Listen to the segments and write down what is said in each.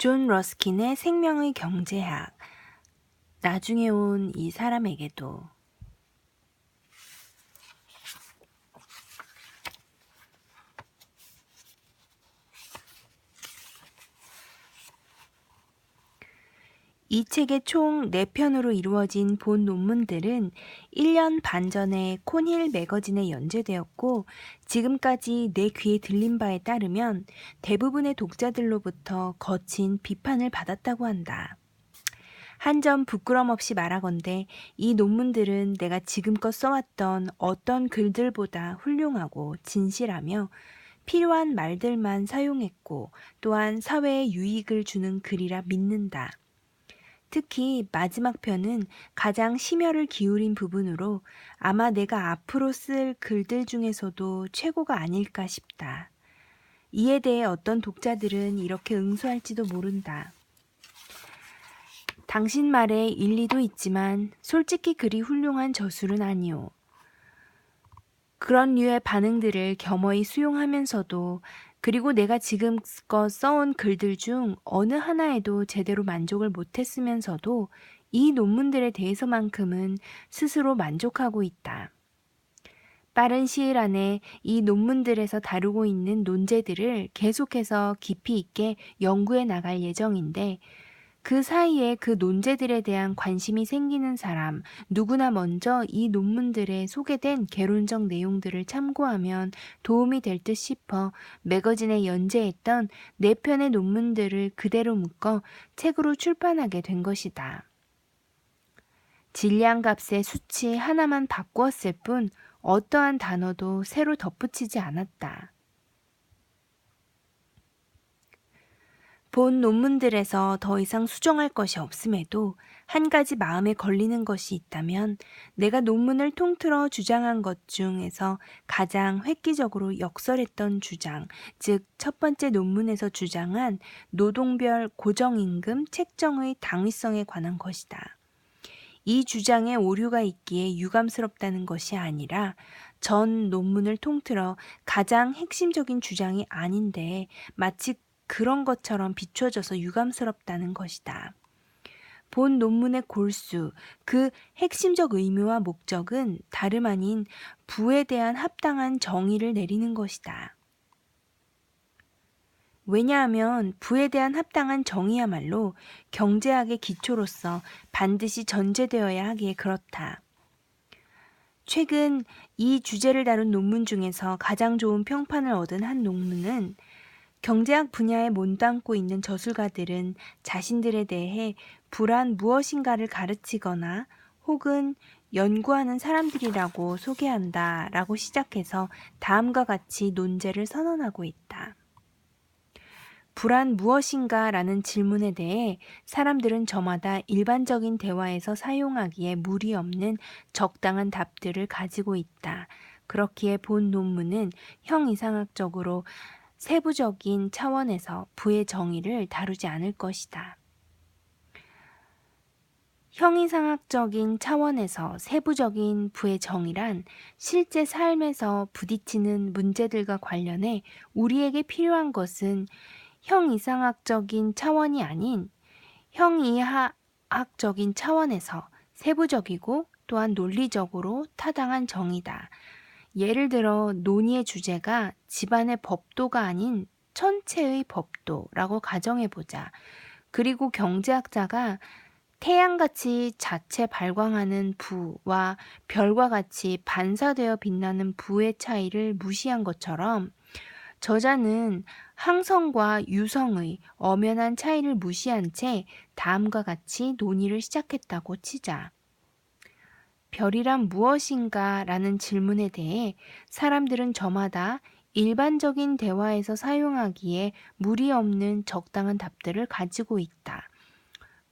존 러스킨의 생명의 경제학. 나중에 온 이 사람에게도. 이 책의 총 4편으로 이루어진 본 논문들은 1년 반 전에 콘힐 매거진에 연재되었고 지금까지 내 귀에 들린 바에 따르면 대부분의 독자들로부터 거친 비판을 받았다고 한다. 한 점 부끄럼 없이 말하건대 이 논문들은 내가 지금껏 써왔던 어떤 글들보다 훌륭하고 진실하며 필요한 말들만 사용했고 또한 사회에 유익을 주는 글이라 믿는다. 특히 마지막 편은 가장 심혈을 기울인 부분으로 아마 내가 앞으로 쓸 글들 중에서도 최고가 아닐까 싶다. 이에 대해 어떤 독자들은 이렇게 응수할지도 모른다. 당신 말에 일리도 있지만 솔직히 그리 훌륭한 저술은 아니오. 그런 류의 반응들을 겸허히 수용하면서도 그리고 내가 지금껏 써온 글들 중 어느 하나에도 제대로 만족을 못했으면서도 이 논문들에 대해서만큼은 스스로 만족하고 있다. 빠른 시일 안에 이 논문들에서 다루고 있는 논제들을 계속해서 깊이 있게 연구해 나갈 예정인데 그 사이에 그 논제들에 대한 관심이 생기는 사람, 누구나 먼저 이 논문들에 소개된 개론적 내용들을 참고하면 도움이 될 듯 싶어 매거진에 연재했던 네 편의 논문들을 그대로 묶어 책으로 출판하게 된 것이다. 진리한 값의 수치 하나만 바꾸었을 뿐 어떠한 단어도 새로 덧붙이지 않았다. 본 논문들에서 더 이상 수정할 것이 없음에도 한 가지 마음에 걸리는 것이 있다면 내가 논문을 통틀어 주장한 것 중에서 가장 획기적으로 역설했던 주장, 즉 첫 번째 논문에서 주장한 노동별 고정임금 책정의 당위성에 관한 것이다. 이 주장에 오류가 있기에 유감스럽다는 것이 아니라 전 논문을 통틀어 가장 핵심적인 주장이 아닌데 마치 그런 것처럼 비춰져서 유감스럽다는 것이다. 본 논문의 골수, 그 핵심적 의미와 목적은 다름 아닌 부에 대한 합당한 정의를 내리는 것이다. 왜냐하면 부에 대한 합당한 정의야말로 경제학의 기초로서 반드시 전제되어야 하기에 그렇다. 최근 이 주제를 다룬 논문 중에서 가장 좋은 평판을 얻은 한 논문은 경제학 분야에 몸담고 있는 저술가들은 자신들에 대해 불안 무엇인가를 가르치거나 혹은 연구하는 사람들이라고 소개한다 라고 시작해서 다음과 같이 논제를 선언하고 있다. 불안 무엇인가 라는 질문에 대해 사람들은 저마다 일반적인 대화에서 사용하기에 무리 없는 적당한 답들을 가지고 있다. 그렇기에 본 논문은 형 이상학적으로 세부적인 차원에서 부의 정의를 다루지 않을 것이다. 형이상학적인 차원에서 세부적인 부의 정의란 실제 삶에서 부딪히는 문제들과 관련해 우리에게 필요한 것은 형이상학적인 차원이 아닌 형이하학적인 차원에서 세부적이고 또한 논리적으로 타당한 정의다. 예를 들어 논의의 주제가 집안의 법도가 아닌 천체의 법도라고 가정해 보자. 그리고 경제학자가 태양같이 자체 발광하는 부와 별과 같이 반사되어 빛나는 부의 차이를 무시한 것처럼 저자는 항성과 유성의 엄연한 차이를 무시한 채 다음과 같이 논의를 시작했다고 치자. 별이란 무엇인가? 라는 질문에 대해 사람들은 저마다 일반적인 대화에서 사용하기에 무리 없는 적당한 답들을 가지고 있다.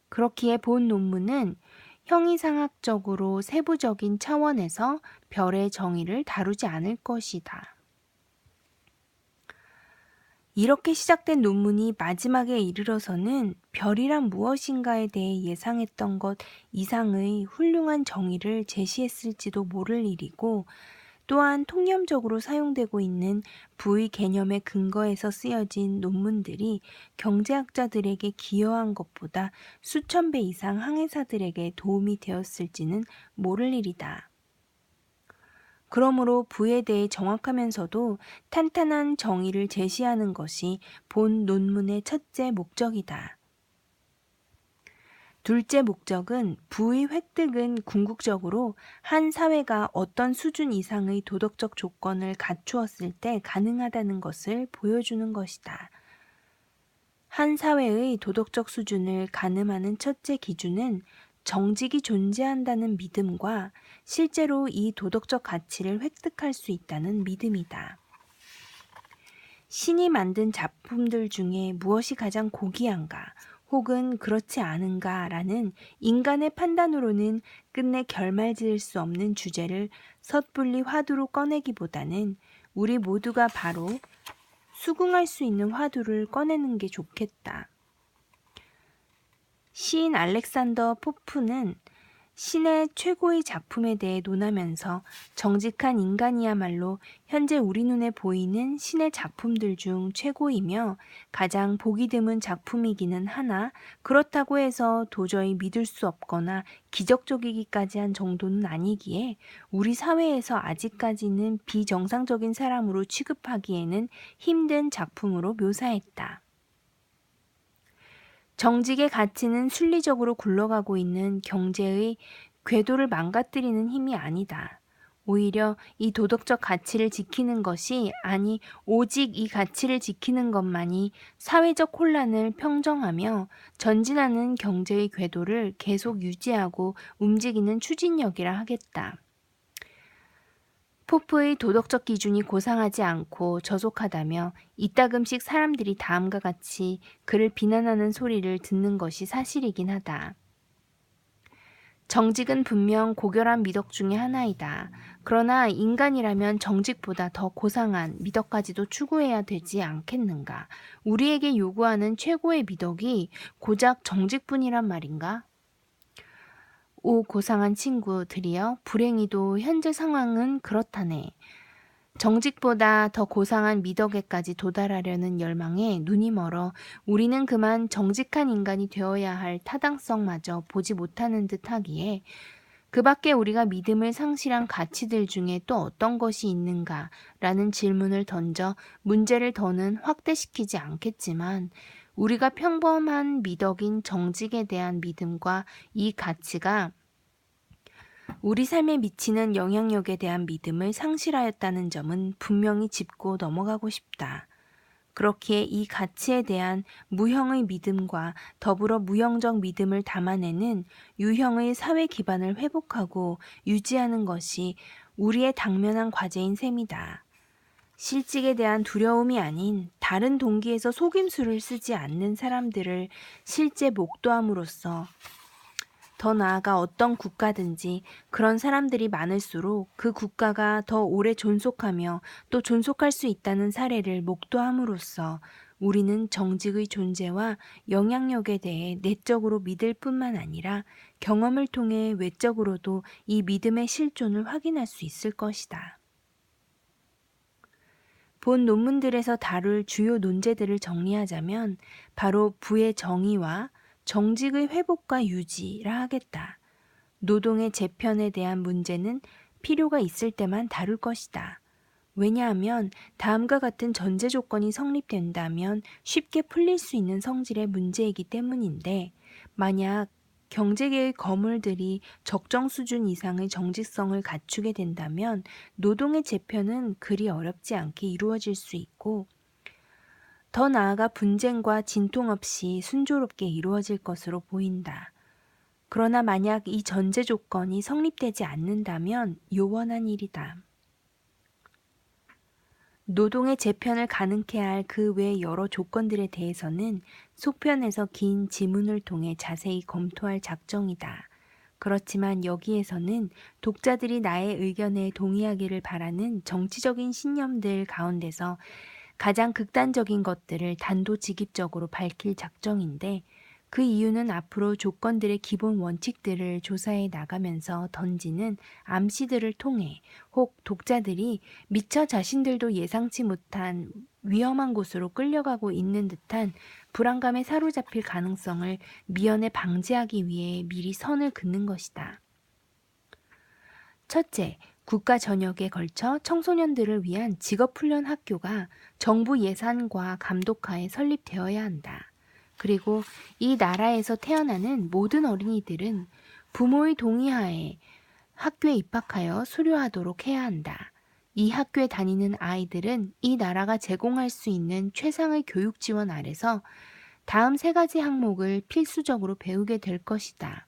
그렇기에 본 논문은 형이상학적으로 세부적인 차원에서 별의 정의를 다루지 않을 것이다. 이렇게 시작된 논문이 마지막에 이르러서는 별이란 무엇인가에 대해 예상했던 것 이상의 훌륭한 정의를 제시했을지도 모를 일이고 또한 통념적으로 사용되고 있는 부의 개념의 근거에서 쓰여진 논문들이 경제학자들에게 기여한 것보다 수천 배 이상 항해사들에게 도움이 되었을지는 모를 일이다. 그러므로 부에 대해 정확하면서도 탄탄한 정의를 제시하는 것이 본 논문의 첫째 목적이다. 둘째 목적은 부의 획득은 궁극적으로 한 사회가 어떤 수준 이상의 도덕적 조건을 갖추었을 때 가능하다는 것을 보여주는 것이다. 한 사회의 도덕적 수준을 가늠하는 첫째 기준은 정직이 존재한다는 믿음과 실제로 이 도덕적 가치를 획득할 수 있다는 믿음이다. 신이 만든 작품들 중에 무엇이 가장 고귀한가 혹은 그렇지 않은가라는 인간의 판단으로는 끝내 결말 지을 수 없는 주제를 섣불리 화두로 꺼내기보다는 우리 모두가 바로 수긍할 수 있는 화두를 꺼내는 게 좋겠다. 시인 알렉산더 포프는 신의 최고의 작품에 대해 논하면서 정직한 인간이야말로 현재 우리 눈에 보이는 신의 작품들 중 최고이며 가장 보기 드문 작품이기는 하나 그렇다고 해서 도저히 믿을 수 없거나 기적적이기까지 한 정도는 아니기에 우리 사회에서 아직까지는 비정상적인 사람으로 취급하기에는 힘든 작품으로 묘사했다. 정직의 가치는 순리적으로 굴러가고 있는 경제의 궤도를 망가뜨리는 힘이 아니다. 오히려 이 도덕적 가치를 지키는 것이 아니 오직 이 가치를 지키는 것만이 사회적 혼란을 평정하며 전진하는 경제의 궤도를 계속 유지하고 움직이는 추진력이라 하겠다. 포프의 도덕적 기준이 고상하지 않고 저속하다며 이따금씩 사람들이 다음과 같이 그를 비난하는 소리를 듣는 것이 사실이긴 하다. 정직은 분명 고결한 미덕 중의 하나이다. 그러나 인간이라면 정직보다 더 고상한 미덕까지도 추구해야 되지 않겠는가? 우리에게 요구하는 최고의 미덕이 고작 정직뿐이란 말인가? 오 고상한 친구들이여 불행히도 현재 상황은 그렇다네. 정직보다 더 고상한 미덕에까지 도달하려는 열망에 눈이 멀어 우리는 그만 정직한 인간이 되어야 할 타당성마저 보지 못하는 듯 하기에 그 밖에 우리가 믿음을 상실한 가치들 중에 또 어떤 것이 있는가 라는 질문을 던져 문제를 더는 확대시키지 않겠지만 우리가 평범한 미덕인 정직에 대한 믿음과 이 가치가 우리 삶에 미치는 영향력에 대한 믿음을 상실하였다는 점은 분명히 짚고 넘어가고 싶다. 그렇기에 이 가치에 대한 무형의 믿음과 더불어 무형적 믿음을 담아내는 유형의 사회 기반을 회복하고 유지하는 것이 우리의 당면한 과제인 셈이다. 실직에 대한 두려움이 아닌 다른 동기에서 속임수를 쓰지 않는 사람들을 실제 목도함으로써 더 나아가 어떤 국가든지 그런 사람들이 많을수록 그 국가가 더 오래 존속하며 또 존속할 수 있다는 사례를 목도함으로써 우리는 정직의 존재와 영향력에 대해 내적으로 믿을 뿐만 아니라 경험을 통해 외적으로도 이 믿음의 실존을 확인할 수 있을 것이다. 본 논문들에서 다룰 주요 논제들을 정리하자면 바로 부의 정의와 정직의 회복과 유지라 하겠다. 노동의 재편에 대한 문제는 필요가 있을 때만 다룰 것이다. 왜냐하면 다음과 같은 전제 조건이 성립된다면 쉽게 풀릴 수 있는 성질의 문제이기 때문인데 만약 경제계의 거물들이 적정 수준 이상의 정직성을 갖추게 된다면 노동의 재편은 그리 어렵지 않게 이루어질 수 있고 더 나아가 분쟁과 진통 없이 순조롭게 이루어질 것으로 보인다. 그러나 만약 이 전제 조건이 성립되지 않는다면 요원한 일이다. 노동의 재편을 가능케 할 그 외 여러 조건들에 대해서는 속편에서 긴 지문을 통해 자세히 검토할 작정이다. 그렇지만 여기에서는 독자들이 나의 의견에 동의하기를 바라는 정치적인 신념들 가운데서 가장 극단적인 것들을 단도직입적으로 밝힐 작정인데 그 이유는 앞으로 조건들의 기본 원칙들을 조사해 나가면서 던지는 암시들을 통해 혹 독자들이 미처 자신들도 예상치 못한 위험한 곳으로 끌려가고 있는 듯한 불안감에 사로잡힐 가능성을 미연에 방지하기 위해 미리 선을 긋는 것이다. 첫째, 국가 전역에 걸쳐 청소년들을 위한 직업훈련 학교가 정부 예산과 감독하에 설립되어야 한다. 그리고 이 나라에서 태어나는 모든 어린이들은 부모의 동의하에 학교에 입학하여 수료하도록 해야 한다. 이 학교에 다니는 아이들은 이 나라가 제공할 수 있는 최상의 교육 지원 아래서 다음 세 가지 항목을 필수적으로 배우게 될 것이다.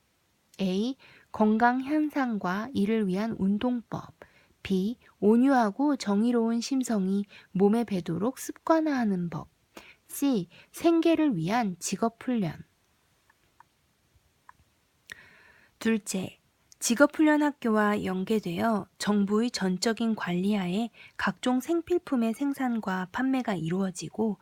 A. 건강 향상과 이를 위한 운동법. B. 온유하고 정의로운 심성이 몸에 배도록 습관화하는 법. C. 생계를 위한 직업훈련. 둘째, 직업훈련 학교와 연계되어 정부의 전적인 관리하에 각종 생필품의 생산과 판매가 이루어지고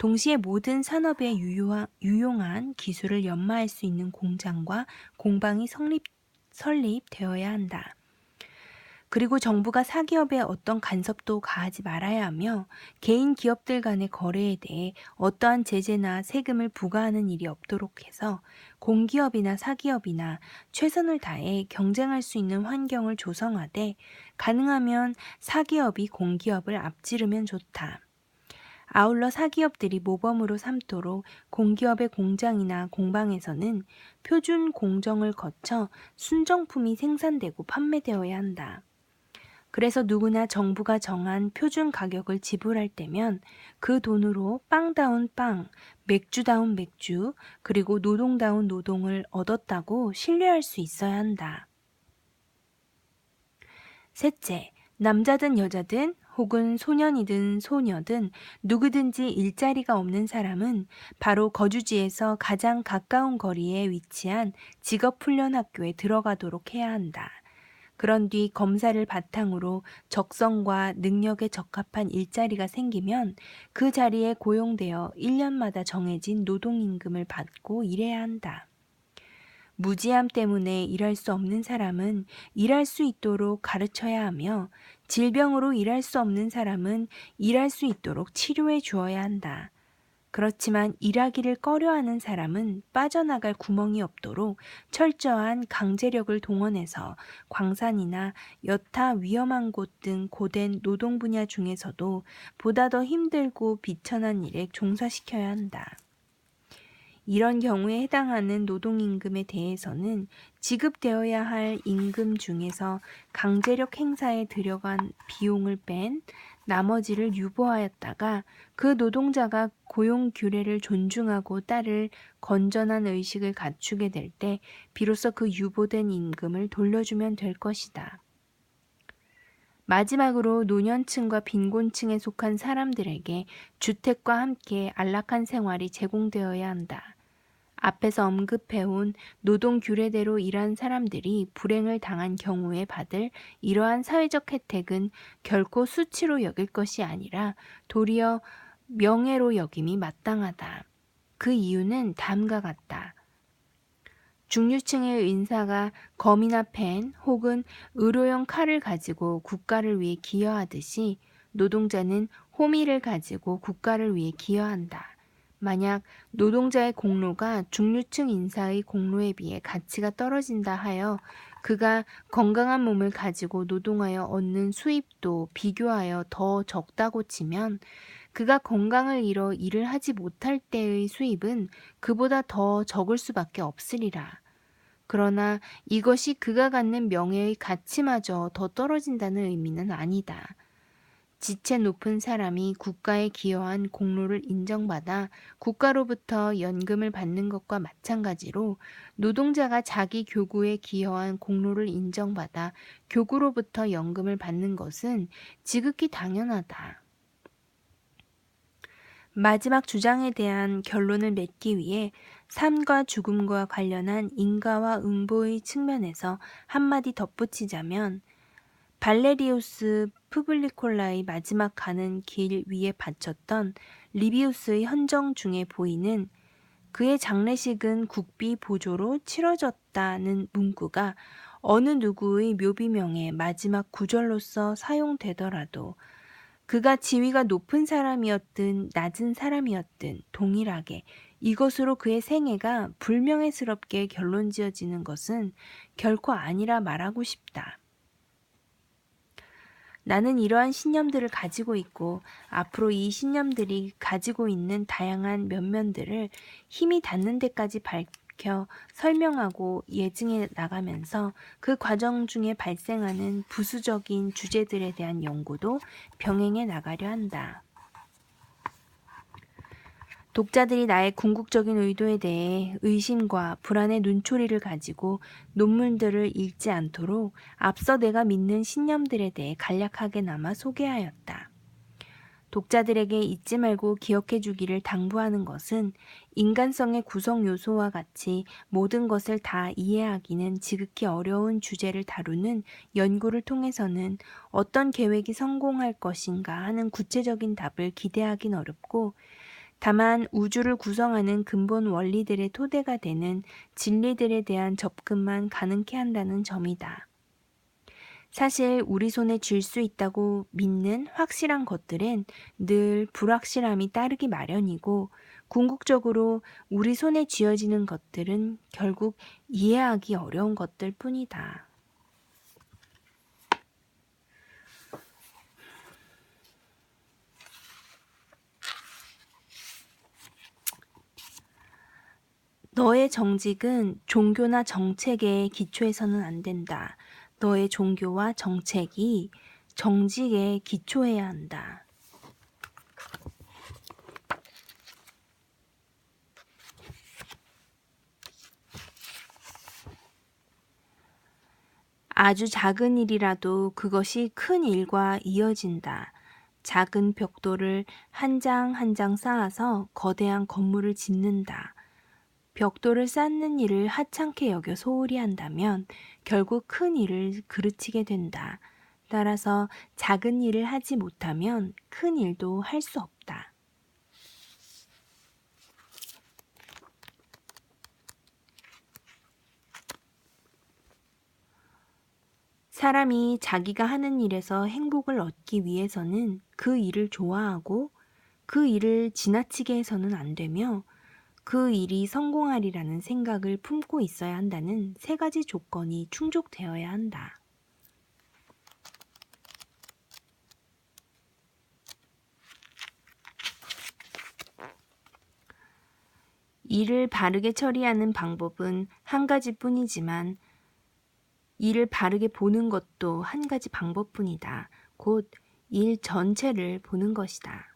동시에 모든 산업에 유용한 기술을 연마할 수 있는 공장과 공방이 성립, 설립되어야 한다. 그리고 정부가 사기업에 어떤 간섭도 가하지 말아야 하며 개인 기업들 간의 거래에 대해 어떠한 제재나 세금을 부과하는 일이 없도록 해서 공기업이나 사기업이나 최선을 다해 경쟁할 수 있는 환경을 조성하되 가능하면 사기업이 공기업을 앞지르면 좋다. 아울러 사기업들이 모범으로 삼도록 공기업의 공장이나 공방에서는 표준 공정을 거쳐 순정품이 생산되고 판매되어야 한다. 그래서 누구나 정부가 정한 표준 가격을 지불할 때면 그 돈으로 빵다운 빵, 맥주다운 맥주, 그리고 노동다운 노동을 얻었다고 신뢰할 수 있어야 한다. 셋째, 남자든 여자든 혹은 소년이든 소녀든 누구든지 일자리가 없는 사람은 바로 거주지에서 가장 가까운 거리에 위치한 직업훈련학교에 들어가도록 해야 한다. 그런 뒤 검사를 바탕으로 적성과 능력에 적합한 일자리가 생기면 그 자리에 고용되어 1년마다 정해진 노동임금을 받고 일해야 한다. 무지함 때문에 일할 수 없는 사람은 일할 수 있도록 가르쳐야 하며 질병으로 일할 수 없는 사람은 일할 수 있도록 치료해 주어야 한다. 그렇지만 일하기를 꺼려하는 사람은 빠져나갈 구멍이 없도록 철저한 강제력을 동원해서 광산이나 여타 위험한 곳 등 고된 노동 분야 중에서도 보다 더 힘들고 비천한 일에 종사시켜야 한다. 이런 경우에 해당하는 노동임금에 대해서는 지급되어야 할 임금 중에서 강제력 행사에 들여간 비용을 뺀 나머지를 유보하였다가 그 노동자가 고용 규례를 존중하고 따를 건전한 의식을 갖추게 될 때 비로소 그 유보된 임금을 돌려주면 될 것이다. 마지막으로 노년층과 빈곤층에 속한 사람들에게 주택과 함께 안락한 생활이 제공되어야 한다. 앞에서 언급해온 노동 규례대로 일한 사람들이 불행을 당한 경우에 받을 이러한 사회적 혜택은 결코 수치로 여길 것이 아니라 도리어 명예로 여김이 마땅하다. 그 이유는 다음과 같다. 중류층의 인사가 검이나 펜 혹은 의료용 칼을 가지고 국가를 위해 기여하듯이 노동자는 호미를 가지고 국가를 위해 기여한다. 만약 노동자의 공로가 중류층 인사의 공로에 비해 가치가 떨어진다 하여 그가 건강한 몸을 가지고 노동하여 얻는 수입도 비교하여 더 적다고 치면 그가 건강을 잃어 일을 하지 못할 때의 수입은 그보다 더 적을 수밖에 없으리라. 그러나 이것이 그가 갖는 명예의 가치마저 더 떨어진다는 의미는 아니다. 지체 높은 사람이 국가에 기여한 공로를 인정받아 국가로부터 연금을 받는 것과 마찬가지로 노동자가 자기 교구에 기여한 공로를 인정받아 교구로부터 연금을 받는 것은 지극히 당연하다. 마지막 주장에 대한 결론을 맺기 위해 삶과 죽음과 관련한 인가와 응보의 측면에서 한마디 덧붙이자면 발레리우스 푸블리콜라의 마지막 가는 길 위에 바쳤던 리비우스의 헌정 중에 보이는 그의 장례식은 국비 보조로 치러졌다는 문구가 어느 누구의 묘비명의 마지막 구절로서 사용되더라도 그가 지위가 높은 사람이었든 낮은 사람이었든 동일하게 이것으로 그의 생애가 불명예스럽게 결론 지어지는 것은 결코 아니라 말하고 싶다. 나는 이러한 신념들을 가지고 있고 앞으로 이 신념들이 가지고 있는 다양한 면면들을 힘이 닿는 데까지 밝혀 설명하고 예증해 나가면서 그 과정 중에 발생하는 부수적인 주제들에 대한 연구도 병행해 나가려 한다. 독자들이 나의 궁극적인 의도에 대해 의심과 불안의 눈초리를 가지고 논문들을 읽지 않도록 앞서 내가 믿는 신념들에 대해 간략하게나마 소개하였다. 독자들에게 잊지 말고 기억해 주기를 당부하는 것은 인간성의 구성 요소와 같이 모든 것을 다 이해하기는 지극히 어려운 주제를 다루는 연구를 통해서는 어떤 계획이 성공할 것인가 하는 구체적인 답을 기대하긴 어렵고 다만 우주를 구성하는 근본 원리들의 토대가 되는 진리들에 대한 접근만 가능케 한다는 점이다. 사실 우리 손에 쥘 수 있다고 믿는 확실한 것들은 늘 불확실함이 따르기 마련이고 궁극적으로 우리 손에 쥐어지는 것들은 결국 이해하기 어려운 것들 뿐이다. 너의 정직은 종교나 정책에 기초해서는 안 된다. 너의 종교와 정책이 정직에 기초해야 한다. 아주 작은 일이라도 그것이 큰 일과 이어진다. 작은 벽돌을 한 장 한장 쌓아서 거대한 건물을 짓는다. 벽돌을 쌓는 일을 하찮게 여겨 소홀히 한다면 결국 큰 일을 그르치게 된다. 따라서 작은 일을 하지 못하면 큰 일도 할 수 없다. 사람이 자기가 하는 일에서 행복을 얻기 위해서는 그 일을 좋아하고 그 일을 지나치게 해서는 안 되며 그 일이 성공하리라는 생각을 품고 있어야 한다는 세 가지 조건이 충족되어야 한다. 일을 바르게 처리하는 방법은 한 가지 뿐이지만 일을 바르게 보는 것도 한 가지 방법뿐이다. 곧 일 전체를 보는 것이다.